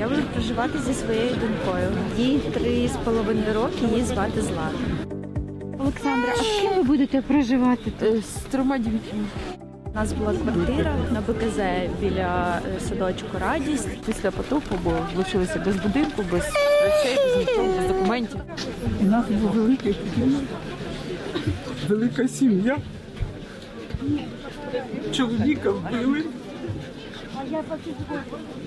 Я буду проживати зі своєю донькою. Їй три з половиною роки, її звати Злата. Олександра, а з ким ви будете проживати? тут? З трьома дітьми. У нас була квартира на БКЗ біля е, садочку Радість. Після потопу, бо лишилися без будинку, без речей, без нічого, без документів. У нас був великий будинок, велика сім'я. Чоловіка вбили.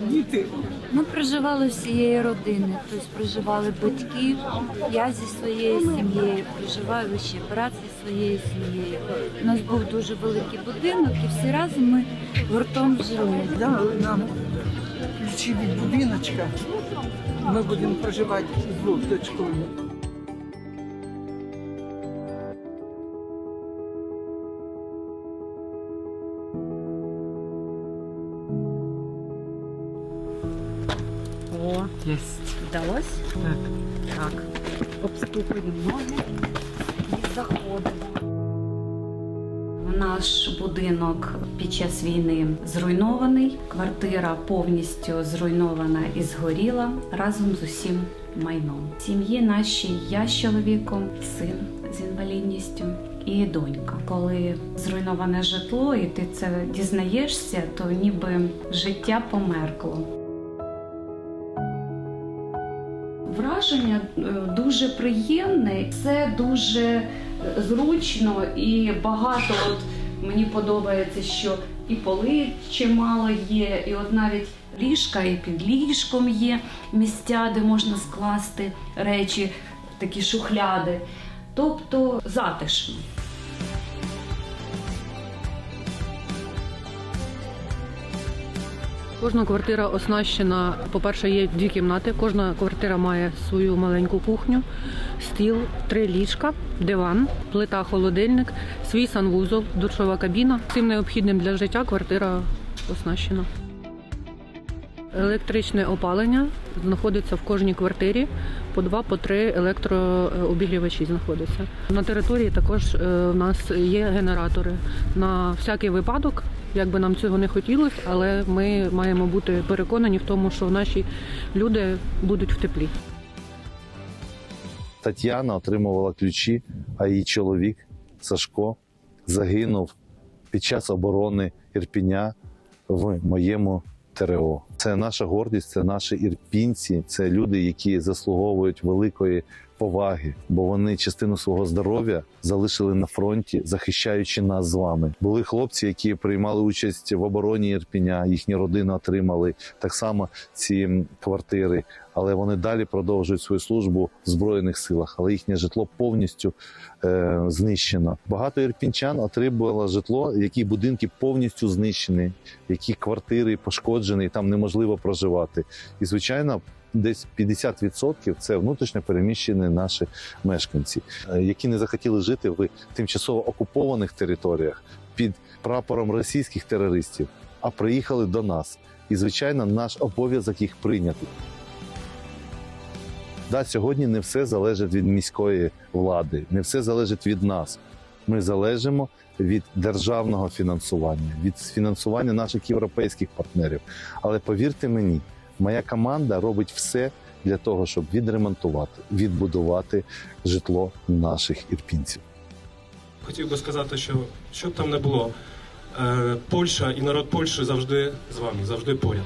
Діти Ми проживали всією родиною. Тобто проживали батьки, я зі своєю сім'єю, проживаю ще брат зі своєю сім'єю. У нас був дуже великий будинок, і всі разом ми гуртом жили. дали нам ключі від будиночка. Ми будемо проживати з дочкою. О, єсть. Вдалося? Так. Так. Обступили ноги і заходимо. Наш будинок під час війни зруйнований. Квартира повністю зруйнована і згоріла разом з усім майном. Сім'ї нашій я з чоловіком, син з інвалідністю і донька. Коли зруйноване житло, і ти це дізнаєшся, то ніби життя померкло. Враження е, дуже приємне, все дуже зручно і багато. От мені подобається, що і поли чимало є, і от навіть ліжка, і під ліжком є місця, де можна скласти речі, такі шухляди. Тобто затишно. Кожна квартира оснащена. По-перше, є дві кімнати. Кожна квартира має свою маленьку кухню, стіл, три ліжка, диван, плита, холодильник, свій санвузол, душова кабіна. Всім необхідним для життя квартира оснащена. Електричне опалення знаходиться в кожній квартирі. По два, по три електрообігрівачі знаходяться. На території також е, в нас є генератори на всякий випадок. Як би нам цього не хотілося, але ми маємо бути переконані в тому, що наші люди будуть в теплі. Тетяна отримувала ключі, а її чоловік Сашко загинув під час оборони Ірпіня в моєму ТРО. Це наша гордість, це наші ірпінці, це люди, які заслуговують великої поваги, бо вони частину свого здоров'я залишили на фронті, захищаючи нас з вами. Були хлопці, які приймали участь в обороні Ірпіня, їхні родини отримали так само ці квартири, але вони далі продовжують свою службу в збройних силах, але їхнє житло повністю е, знищено. Багато ірпінчан отримувало житло, які будинки повністю знищені, які квартири пошкоджені, там неможливо проживати. І звичайно. Десь 50% це внутрішньо переміщені наші мешканці, е, які не захотіли жити в тимчасово окупованих територіях під прапором російських терористів, а приїхали до нас. І звичайно, наш обов'язок їх прийняти. Да, сьогодні не все залежить від міської влади, не все залежить від нас. Ми залежимо від державного фінансування, від фінансування наших європейських партнерів. Але повірте мені, моя команда робить все для того, щоб відремонтувати, відбудувати житло наших ірпінців. Хотів би сказати, що що б там не було, е, Польща і народ Польщі завжди з вами, завжди поряд.